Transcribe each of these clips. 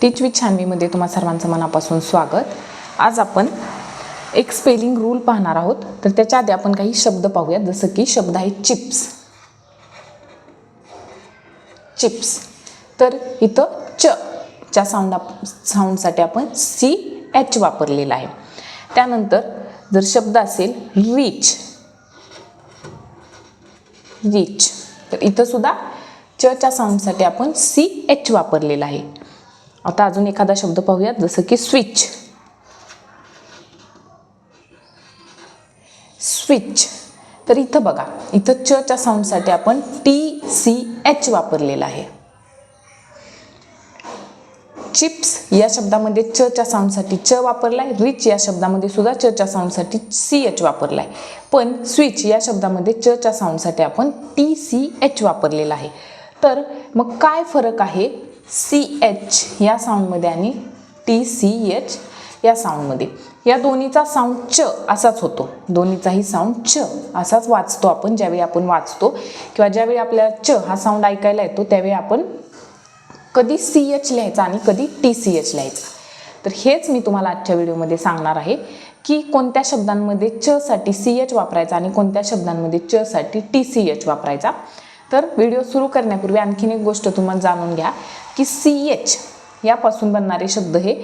टीच with छानवीमध्ये तुम्हा सर्वांचं मनापासून स्वागत. आज आपण एक स्पेलिंग रूल पाहणार आहोत. तर त्याच्या आधी आपण काही शब्द पाहूयात. जसं की शब्द आहे चिप्स. चिप्स. तर इथं च च्या साऊंड साऊंडसाठी आपण सी एच वापरलेला आहे. त्यानंतर जर शब्द असेल रिच रिच तर इथं सुद्धा च च्या साऊंडसाठी आपण सी एच वापरलेला आहे. आता अजून एखादा शब्द पाहूयात जसं की स्विच स्विच तर इथं बघा इथं च च्या साऊंडसाठी आपण टी सी एच वापरलेला आहे. चिप्स या शब्दामध्ये चच्या साऊंडसाठी च वापरलाय रिच या शब्दामध्ये सुद्धा चच्या साऊंडसाठी सी एच वापरलाय. पण स्विच या शब्दामध्ये चच्या साऊंडसाठी आपण टी सी एच वापरलेला आहे. तर मग काय फरक आहे? सी एच या साऊंडमध्ये आणि टी सी एच या साऊंडमध्ये या दोन्हीचा साऊंड च असाच होतो. दोन्हीचाही साऊंड च असाच वाचतो आपण ज्यावेळी आपण वाचतो किंवा ज्यावेळी आपल्याला च हा साऊंड ऐकायला येतो त्यावेळी आपण कधी सी एच लिहायचा आणि कधी टी सी एच लिहायचा. तर हेच मी तुम्हाला आजच्या व्हिडिओमध्ये सांगणार आहे की कोणत्या शब्दांमध्ये च साठी सी एच वापरायचा आणि कोणत्या शब्दांमध्ये च साठी टी सी एच वापरायचा. तर व्हिडिओ सुरू करण्यापूर्वी आणखीन एक गोष्ट तुम्हाला जाणून घ्या की सी एच यापासून बनणारे शब्द हे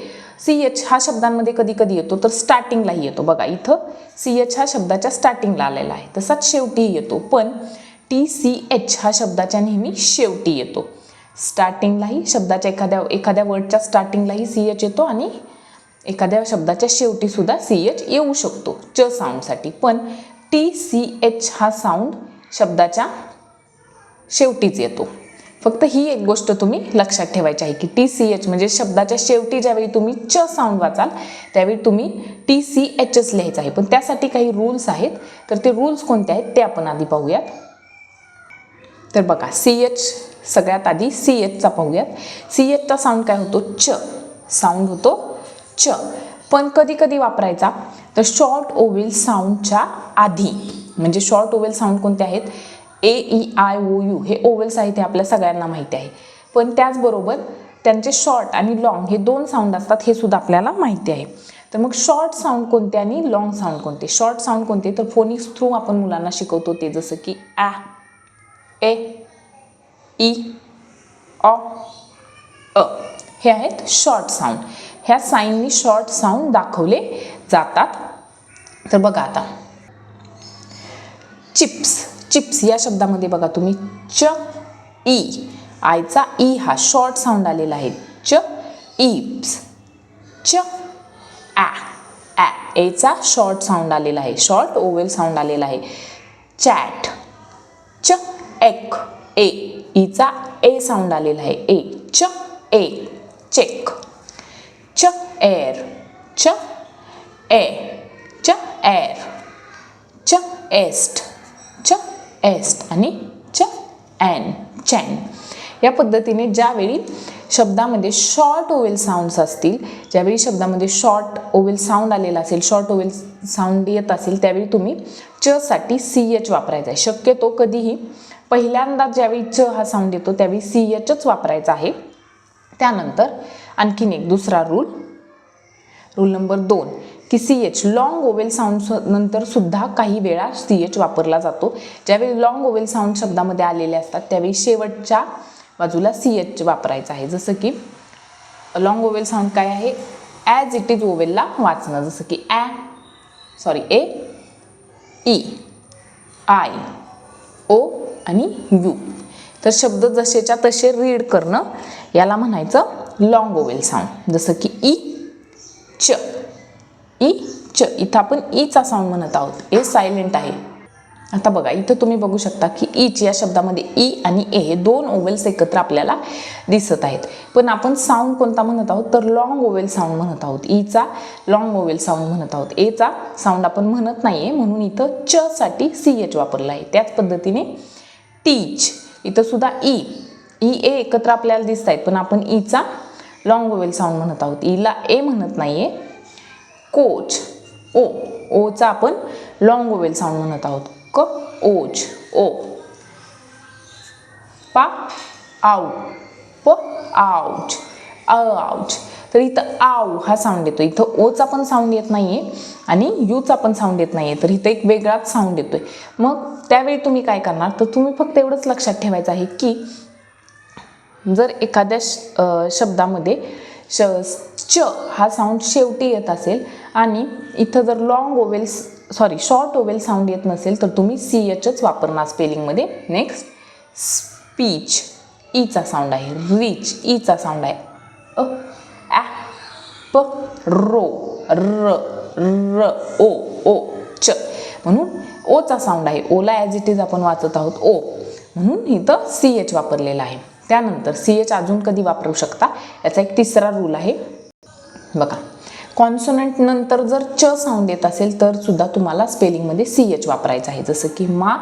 सी एच हा शब्दांमध्ये कधी कधी येतो तर स्टार्टिंगलाही येतो. बघा इथं सी एच हा शब्दाच्या स्टार्टिंगला आलेला आहे. तसाच शेवटीही येतो पण टी सी एच हा शब्दाच्या नेहमी शेवटी येतो. स्टार्टिंगलाही शब्दाच्या एखाद्या एखाद्या वर्डच्या स्टार्टिंगलाही सी एच येतो आणि एखाद्या शब्दाच्या शेवटीसुद्धा सी एच येऊ शकतो च साऊंडसाठी पण टी सी एच हा साऊंड शब्दाच्या शेवटीच येतो. फक्त ही एक गोष्ट तुम्ही लक्षात ठेवायची आहे की टी सी एच म्हणजे शब्दाच्या शेवटी ज्यावेळी तुम्ही च साऊंड वाचाल त्यावेळी तुम्ही टी सी एचच लिहायचं आहे. पण त्यासाठी काही रूल्स आहेत. तर ते रूल्स कोणते आहेत ते आपण आधी पाहूयात. तर बघा सी एच सगळ्यात आधी सी एचचा पाहूयात. सी एचचा साऊंड काय होतो? च. साऊंड होतो च. पण कधी कधी वापरायचा तर शॉर्ट ओवेल साऊंडच्या आधी. म्हणजे शॉर्ट ओवेल साऊंड कोणते आहेत? A E I O U हे ओवेल्स आहे ते आपल्या सगळ्यांना माहिती आहे. पण त्याचबरोबर त्यांचे शॉर्ट आणि लाँग हे दोन साऊंड असतात हे सुद्धा आपल्याला माहिती आहे. तर मग शॉर्ट साऊंड कोणते आणि लाँग साऊंड कोणते? शॉर्ट साऊंड कोणते? तर फोनिक्स थ्रू आपण मुलांना शिकवतो ते जसं की ॲ ए ई ऑ अ. हे आहेत शॉर्ट साऊंड ह्या साईननी शॉर्ट साऊंड दाखवले जातात. तर बघा आता. चिप्स. चिप्स या शब्दामध्ये बघा तुम्ही च ई. आयचा ई हा शॉर्ट साऊंड आलेला आहे. च इप्स च ॲ ॲ एचा शॉर्ट साऊंड आलेला आहे. शॉर्ट ओवेल साऊंड आलेला आहे. चॅट च एक ए e. ईचा ए साऊंड आलेला आहे. ए च ए चेक च एअर च ए च एअर च एस्ट एस्ट आणि च ॲन चॅन. या पद्धतीने ज्यावेळी शब्दामध्ये शॉर्ट ओवेल साऊंड्स असतील ज्यावेळी शब्दामध्ये शॉर्ट ओवेल साऊंड आलेला असेल शॉर्ट ओवेल साऊंड येत असेल त्यावेळी तुम्ही चसाठी सी एच वापरायचा आहे. शक्यतो कधीही पहिल्यांदा ज्यावेळी च हा साऊंड येतो त्यावेळी सी एचच वापरायचा आहे. त्यानंतर आणखीन एक दुसरा रूल रूल नंबर दोन. की C H long vowel sound नंतर सुद्धा काही वेळा सी एच वापरला जातो. ज्यावेळी लॉंग ओवेल साऊंड शब्दामध्ये आलेले असतात त्यावेळी शेवटच्या बाजूला सी एच वापरायचं आहे. जसं की लॉंग ओवेल साऊंड काय आहे? ॲज इट इज ओवेलला वाचणं. जसं की ॲ sorry A E I O आणि यू तर शब्द जसेच्या तसे रीड करणं याला म्हणायचं लॉंग ओवेल साऊंड जसं की ई च. च इथं आपण ईचा साऊंड म्हणत आहोत. ए सायलेंट आहे. आता बघा इथं तुम्ही बघू शकता की ईच या शब्दामध्ये ई आणि ए हे दोन ओवेल्स एकत्र आपल्याला दिसत आहेत. पण आपण साऊंड कोणता म्हणत आहोत? तर लॉंग ओवेल साऊंड म्हणत आहोत. ईचा लॉंग ओवेल साऊंड म्हणत आहोत. एचा साऊंड आपण म्हणत नाही आहे म्हणून इथं च साठी सी एच वापरला आहे. त्याच पद्धतीने टीच इथं सुद्धा ई. ई ए एकत्र आपल्याला दिसत आहेत पण आपण ईचा लॉंग ओवेल साऊंड म्हणत आहोत. ईला ए म्हणत नाही आहे कोच ओ ओचा आपण लॉंग ओवेल साऊंड म्हणत आहोत. क ओच ओ. पा आऊ. प आऊच अ आऊच तर इथं आव हा साऊंड येतो. इथं ओचा पण साऊंड येत नाही आहे आणि यूचा पण साऊंड येत नाही आहे तर इथं एक वेगळाच साऊंड येतो आहे मग त्यावेळी तुम्ही काय करणार? तर तुम्ही फक्त एवढंच लक्षात ठेवायचं आहे की जर एखाद्या श- शब्दामध्ये श च हा साऊंड शेवटी येत असेल आणि इथं जर long vowel sorry short vowel sound येत नसेल तर तुम्ही सी एचच वापरणार स्पेलिंगमध्ये नेक्स्ट स्पीच ईचा साऊंड आहे. रिच ईचा साऊंड आहे. अ ॲ प रो र र ओ ओ च. म्हणून ओचा साऊंड आहे. ओला ॲज इट इज आपण वाचत आहोत. ओ. म्हणून इथं सी एच वापरलेला आहे. त्यानंतर सी एच अजून कधी वापरू शकता? याचा एक तिसरा रूल आहे. बघा. कॉन्सोनंट नंतर जर च साऊंड येत असेल तर सुद्धा तुम्हाला स्पेलिंगमध्ये सी एच वापरायचं आहे. जसं की मा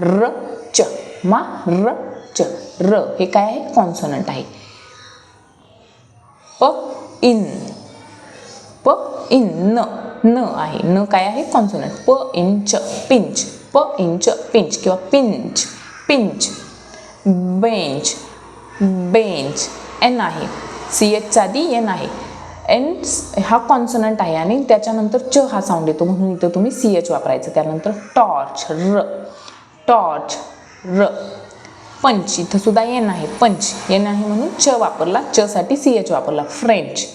र च. मा र च. र हे काय आहे? कॉन्सोनंट आहे. प इन. प इन न. न आहे. न काय आहे? कॉन्सोनंट प इंच पिंच प इंच पिंच किंवा pinch pinch bench bench N आहे. सी एच आधी एन आहे. एन हा कॉन्सनंट आहे आणि त्याच्यानंतर च हा साऊंड येतो. म्हणून इथं तुम्ही सी एच वापरायचं. त्यानंतर टॉर्च र. टॉर्च र. पंच इथं सुद्धा एन आहे. पंच एन आहे म्हणून च वापरला. च साठी सी एच वापरला. फ्रेंच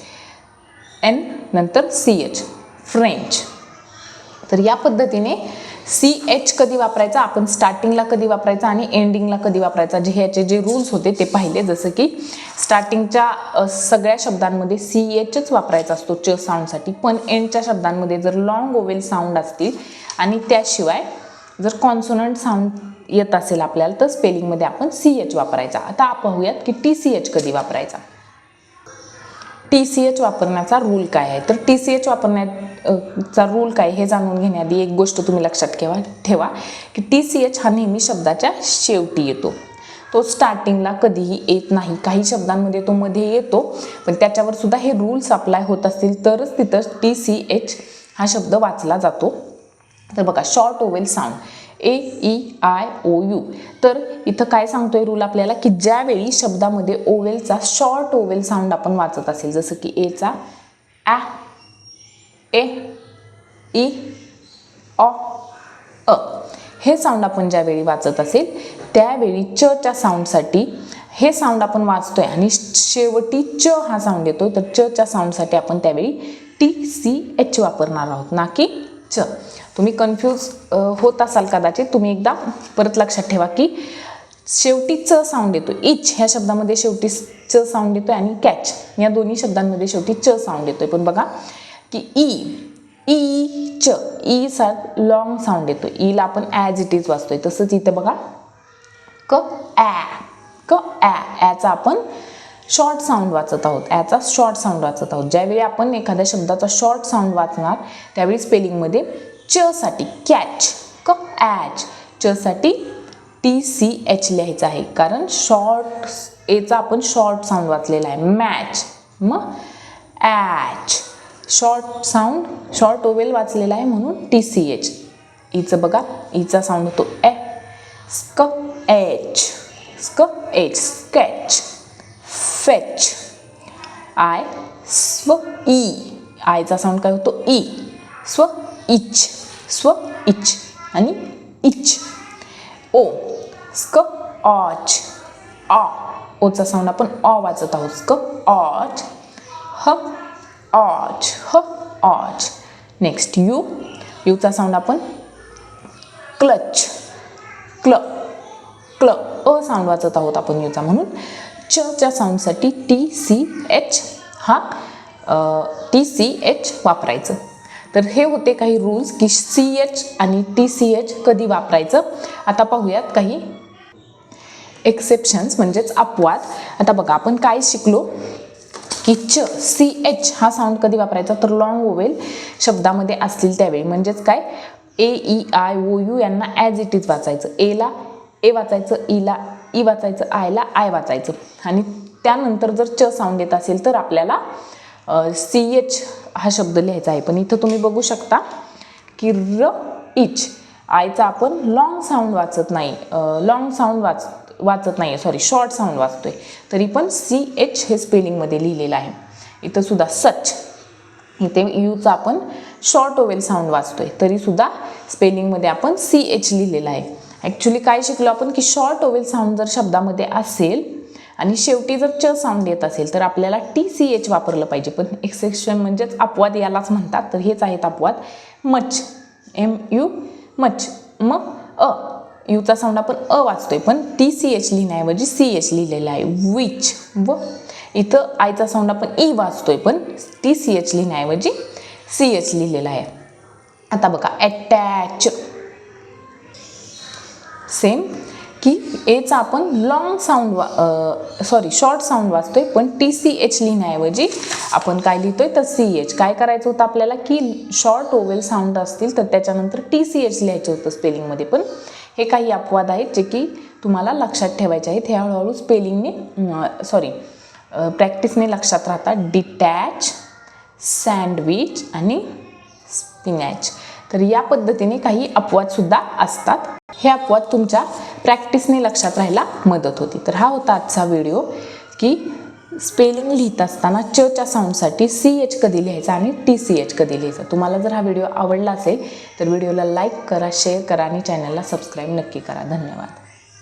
एन नंतर सी एच फ्रेंच तर या पद्धतीने सी एच कधी वापरायचा? आपण स्टार्टिंगला कधी वापरायचा आणि एंडिंगला कधी वापरायचा? जे ह्याचे जे रूल्स होते ते पाहिले. जसं की स्टार्टिंगच्या सगळ्या शब्दांमध्ये सी एचच वापरायचा असतो च साऊंडसाठी पण एंडच्या शब्दांमध्ये जर लॉंग ओवेल साऊंड असतील आणि त्याशिवाय जर कॉन्सोनंट साऊंड येत असेल आपल्याला तर स्पेलिंगमध्ये आपण सी एच वापरायचा. आता पाहूयात की टी सी एच कधी वापरायचा? टी सी एच वापरण्याचा रूल काय आहे? तर टी सी एच वापरण्याचा रूल काय हे जाणून घेण्याआधी एक गोष्ट तुम्ही लक्षात ठेवा ठेवा की टी सी एच हा नेहमी शब्दाच्या शेवटी येतो. तो स्टार्टिंगला कधीही येत नाही. काही शब्दांमध्ये तो मध्ये येतो पण त्याच्यावर सुद्धा हे रूल्स अप्लाय होत असतील तरच तिथं टी सी एच हा शब्द वाचला जातो. तर बघा short vowel sound A E I O U तर इथं काय सांगतोय रूल आपल्याला? की ज्यावेळी शब्दामध्ये ओवेलचा शॉर्ट ओवेल साऊंड आपण वाचत असेल जसं की एचा ॲ ए ई ऑ अ हे साऊंड आपण ज्यावेळी वाचत असेल त्यावेळी च च्या साऊंडसाठी हे साऊंड आपण वाचतोय. आणि शेवटी च हा साऊंड येतोय. तर च च्या साऊंडसाठी आपण त्यावेळी टी सी एच वापरणार आहोत. ना की च. तुम्ही कन्फ्यूज होत असाल कदाचित तुम्ही एकदा परत लक्षात ठेवा की शेवटी च साऊंड येतो इच ह्या शब्दामध्ये शेवटी च साऊंड येतो आणि कॅच या दोन्ही शब्दांमध्ये शेवटी च साऊंड येतोय. पण बघा की ई ई च ई सा लॉंग साऊंड येतो ईला आपण ॲज इट इज वाचतोय. तसंच इथं बघा. क ॲ क ॲ ॲचा आपण शॉर्ट साऊंड वाचत आहोत. ॲचा शॉर्ट साऊंड वाचत आहोत. ज्यावेळी आपण एखाद्या शब्दाचा शॉर्ट साऊंड वाचणार त्यावेळी स्पेलिंगमध्ये च साठी कॅच क ॲच? च साठी टी सी एच लिहायचं आहे. कारण शॉर्ट एचा आपण शॉर्ट साऊंड वाचलेला आहे. मॅच मग ॲच. शॉर्ट साऊंड शॉर्ट ओवेल वाचलेला आहे म्हणून टी सी एच. ईचं बघा ईचा साऊंड होतो ए स्क एच. स्क एच स्केच. फेच. आय स्व ई. आयचा साऊंड काय होतो? ई. स्व इच. स्व इच आणि इच ओ स्क ऑच ऑ ओचा साऊंड आपण ऑ वाचत आहोत. स्क ऑच ह ऑच ह ऑच नेक्स्ट यू. यूचा साऊंड आपण क्लच. क्ल क्ल. अ साऊंड वाचत आहोत आपण यूचा म्हणून. चच्या साऊंडसाठी टी सी एच हा टी सी एच वापरायचं. तर हे होते काही रूल्स की सी एच आणि टी सी एच कधी वापरायचं? आता पाहूयात काही एक्सेप्शन्स म्हणजेच अपवाद. आता बघा आपण काय शिकलो? की च सी एच हा साऊंड कधी वापरायचा? तर लॉंग ओवेल शब्दामध्ये असतील त्यावेळी. म्हणजेच काय? A E I O U यांना ॲज इट इज वाचायचं. एला ए वाचायचं e ईला ई e वाचायचं आयला आय वाचायचं. आणि त्यानंतर जर च साऊंड येत असेल तर आपल्याला सी एच हा शब्द लिहायचा आहे. पण इथं तुम्ही बघू शकता की र इच. आयचा आपण लाँग साऊंड वाचत नाही. लाँग साऊंड वाच वाचत नाही आहे सॉरी शॉर्ट साऊंड वाचतोय. तरी पण सी एच हे स्पेलिंगमध्ये लिहिलेलं आहे. इथं सुद्धा सच. इथे यूचा आपण शॉर्ट ओवेल साऊंड वाचतोय. तरीसुद्धा स्पेलिंगमध्ये आपण सी एच लिहिलेलं आहे. ॲक्च्युली काय शिकलो आपण की शॉर्ट ओवेल साऊंड जर शब्दामध्ये असेल आणि शेवटी जर च साऊंड येत असेल तर आपल्याला टी सी एच वापरलं पाहिजे. पण एक्सेप्शन म्हणजेच अपवाद यालाच म्हणतात. तर हेच आहेत अपवाद. मच एम यू मच मग अ. यूचा साऊंड आपण अ वाचतोय. पण टी सी एच लिहिण्याऐवजी सी एच लिहिलेला आहे. विच व. इथं आयचा साऊंड आपण ई वाचतोय. पण टी सी एच लिहिण्याऐवजी सी एच लिहिलेला आहे. आता बघा. अटॅच सेम की एचा आपण लॉंग साऊंड वा सॉरी शॉर्ट साऊंड वाचतोय पण टी सी एच लिहिण्याऐवजी आपण काय लिहितोय तर सी एच काय करायचं होतं आपल्याला की शॉर्ट ओवेल साऊंड असतील तर त्याच्यानंतर टी सी एच लिहायचं होतं स्पेलिंगमध्ये पण. हे काही अपवाद आहेत जे की तुम्हाला लक्षात ठेवायचे आहेत. हे हळूहळू स्पेलिंगने सॉरी प्रॅक्टिसने लक्षात राहतात. डिटॅच सँडविच आणि स्पिनॅच तर या पद्धतीने काही अपवादसुद्धा असतात. हे अपवाद तुमच्या प्रॅक्टिसने लक्षात राहायला मदत होती. तर हा होता आजचा व्हिडिओ की स्पेलिंग लिहित असताना चच्या साऊंडसाठी सी एच कधी लिहायचा आणि टी सी एच कधी लिहायचा. तुम्हाला जर हा व्हिडिओ आवडला असेल तर व्हिडिओला लाईक करा शेअर करा आणि चॅनलला सबस्क्राईब नक्की करा. धन्यवाद.